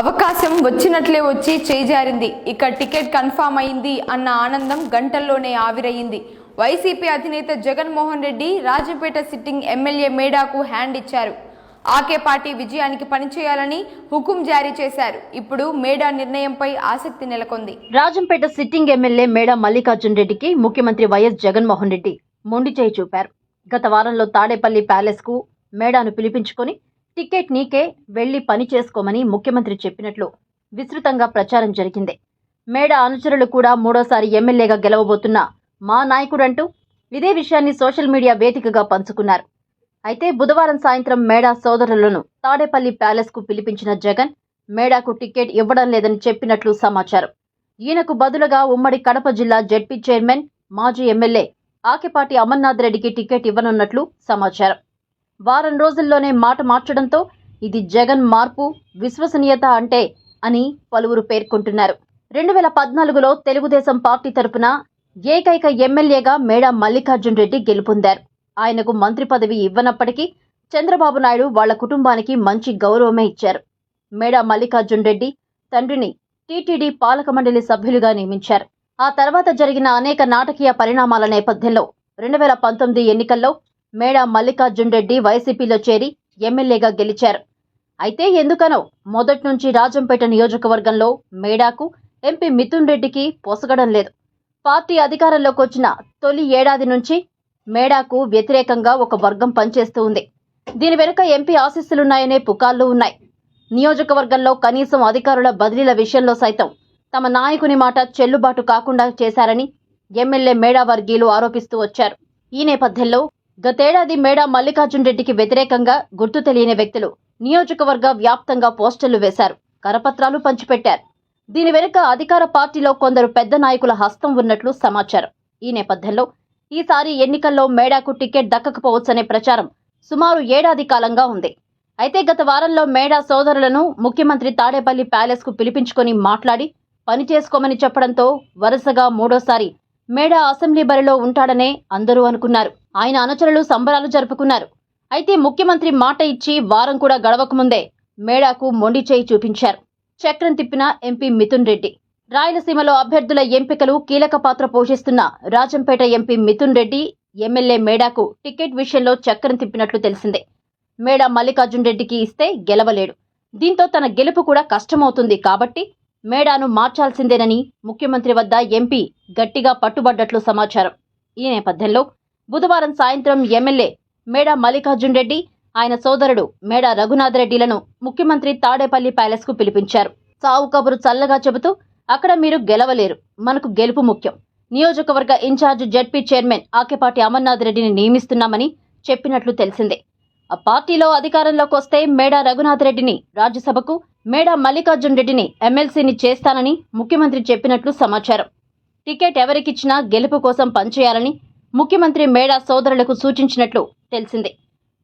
అవకాశం వచ్చినట్లే వచ్చి చేజారింది. ఇక టికెట్ కన్ఫామ్ అయింది అన్న ఆనందం గంటల్లోనే ఆవిరయ్యింది వైసీపీ అధినేత జగన్మోహన్ రెడ్డి రాజంపేట సిట్టింగ్ ఎమ్మెల్యే మేడాకు హ్యాండ్ ఇచ్చారు. ఆకే పార్టీ విజయానికి పనిచేయాలని హుకుం జారీ చేశారు. ఇప్పుడు మేడా నిర్ణయంపై ఆసక్తి నెలకొంది. రాజంపేట సిట్టింగ్ ఎమ్మెల్యే మేడా మల్లికార్జున్ రెడ్డికి ముఖ్యమంత్రి వైఎస్ జగన్మోహన్ రెడ్డి మొండి చేయి చూపారు. గత వారంలో తాడేపల్లి ప్యాలెస్కు మేడాను పిలిపించుకొని టికెట్ నీకే వెళ్ళి పని చేసుకోమని ముఖ్యమంత్రి చెప్పినట్లు విస్తృతంగా ప్రచారం జరిగింది. మేడా అనుచరులు కూడా మూడోసారి ఎమ్మెల్యేగా గెలవబోతున్న మా నాయకుడంటూ ఇదే విషయాన్ని సోషల్ మీడియా వేదికగా పంచుకున్నారు. అయితే బుధవారం సాయంత్రం మేడా సోదరులను తాడేపల్లి ప్యాలెస్కు పిలిపించిన జగన్ మేడాకు టికెట్ ఇవ్వడం లేదని చెప్పినట్లు సమాచారం. ఈయనకు బదులుగా ఉమ్మడి కడప జిల్లా జెడ్పీ చైర్మన్ మాజీ ఎమ్మెల్యే ఆకిపాటి అమర్నాథ్ రెడ్డికి టికెట్ ఇవ్వనున్నట్లు సమాచారం. వారం రోజుల్లోనే మాట మార్చడంతో ఇది జగన్ మార్పు విశ్వసనీయత అంటే అని పలువురు పేర్కొంటున్నారు. రెండు వేల పద్నాలుగులో తెలుగుదేశం పార్టీ తరపున ఏకైక ఎమ్మెల్యేగా మేడా మల్లికార్జున్ రెడ్డి గెలుపొందారు. ఆయనకు మంత్రి పదవి ఇవ్వనప్పటికీ చంద్రబాబు నాయుడు వాళ్ళ కుటుంబానికి మంచి గౌరవమే ఇచ్చారు. మేడా మల్లికార్జున్ రెడ్డి తండ్రిని టీటీడీ పాలక మండలి సభ్యులుగా నియమించారు. ఆ తర్వాత జరిగిన అనేక నాటకీయ పరిణామాల నేపథ్యంలో రెండు వేల పంతొమ్మిది ఎన్నికల్లో మేడా మల్లికార్జున్ రెడ్డి వైసీపీలో చేరి ఎమ్మెల్యేగా గెలిచారు. అయితే ఎందుకనో మొదటి నుంచి రాజంపేట నియోజకవర్గంలో మేడాకు ఎంపీ మిథున్ రెడ్డికి పొసగడం లేదు. పార్టీ అధికారంలోకి వచ్చిన తొలి ఏడాది నుంచి మేడాకు వ్యతిరేకంగా ఒక వర్గం పనిచేస్తూ ఉంది. దీని వెనుక ఎంపీ ఆశీస్సులున్నాయనే పుకార్లు ఉన్నాయి. నియోజకవర్గంలో కనీసం అధికారుల బదిలీల విషయంలో సైతం తమ నాయకుని మాట చెల్లుబాటు కాకుండా చేశారని ఎమ్మెల్యే మేడా వర్గీయులు ఆరోపిస్తూ వచ్చారు. ఈ నేపథ్యంలో గతేడాది మేడా మల్లికార్జున్ రెడ్డికి వ్యతిరేకంగా గుర్తు తెలియని వ్యక్తులు నియోజకవర్గ వ్యాప్తంగా పోస్టర్లు వేశారు. కరపత్రాలు పంచిపెట్టారు. దీని వెనుక అధికార పార్టీలో కొందరు పెద్ద నాయకుల హస్తం ఉన్నట్లు సమాచారం. ఈ నేపథ్యంలో ఈసారి ఎన్నికల్లో మేడాకు టికెట్ దక్కకపోవచ్చనే ప్రచారం సుమారు ఏడాది కాలంగా ఉంది. అయితే గత వారంలో మేడా సోదరులను ముఖ్యమంత్రి తాడేపల్లి ప్యాలెస్కు పిలిపించుకొని మాట్లాడి పని చేసుకోమని చెప్పడంతో వరుసగా మూడోసారి మేడా అసెంబ్లీ బరిలో ఉంటాడనే అందరూ అనుకున్నారు. ఆయన అనుచరులు సంబరాలు జరుపుకున్నారు. అయితే ముఖ్యమంత్రి మాట ఇచ్చి వారం కూడా గడవకముందే మేడాకు మొండి చేయి చూపించారు. చక్రం తిప్పిన ఎంపీ మిథున్ రెడ్డి. రాయలసీమలో అభ్యర్థుల ఎంపికలు కీలక పాత్ర పోషిస్తున్న రాజంపేట ఎంపీ మిథున్ రెడ్డి ఎమ్మెల్యే మేడాకు టికెట్ విషయంలో చక్రం తిప్పినట్లు తెలిసిందే. మేడా మల్లికార్జున్ రెడ్డికి ఇస్తే గెలవలేడు. దీంతో తన గెలుపు కూడా కష్టమవుతుంది కాబట్టి మేడాను మార్చాల్సిందేనని ముఖ్యమంత్రి వద్ద ఎంపీ గట్టిగా పట్టుబడ్డట్లు సమాచారం. ఈ నేపథ్యంలో బుధవారం సాయంత్రం ఎమ్మెల్యే మేడా మల్లికార్జున్ రెడ్డి ఆయన సోదరుడు మేడా రఘునాథ్ రెడ్డిలను ముఖ్యమంత్రి తాడేపల్లి ప్యాలెస్కు పిలిపించారు. సావు కబురు చల్లగా చెబుతూ అక్కడ మీరు గెలవలేరు. మనకు గెలుపు ముఖ్యం. నియోజకవర్గ incharge ZP chairman Akepati Amarnath రెడ్డిని నియమిస్తున్నామని చెప్పినట్లు తెలిసిందే. ఆ పార్టీలో అధికారంలోకి వస్తే మేడా రఘునాథ్ రెడ్డిని రాజ్యసభకు మేడా మల్లికార్జున్ రెడ్డిని ఎమ్మెల్సీని చేస్తానని ముఖ్యమంత్రి చెప్పినట్లు సమాచారం. టికెట్ ఎవరికిచ్చినా గెలుపు కోసం పనిచేయాలని ముఖ్యమంత్రి మేడా సోదరులకు సూచించినట్లు తెలిసిందే.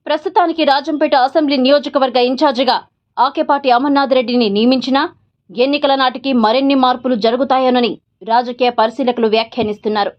ప్రస్తుతానికి రాజంపేట అసెంబ్లీ నియోజకవర్గ ఇన్ఛార్జిగా ఆకేపాటి అమర్నాథ్ రెడ్డిని నియమించినా ఎన్నికల నాటికి మరిన్ని మార్పులు జరుగుతాయోనని రాజకీయ పరిశీలకులు వ్యాఖ్యానిస్తున్నారు.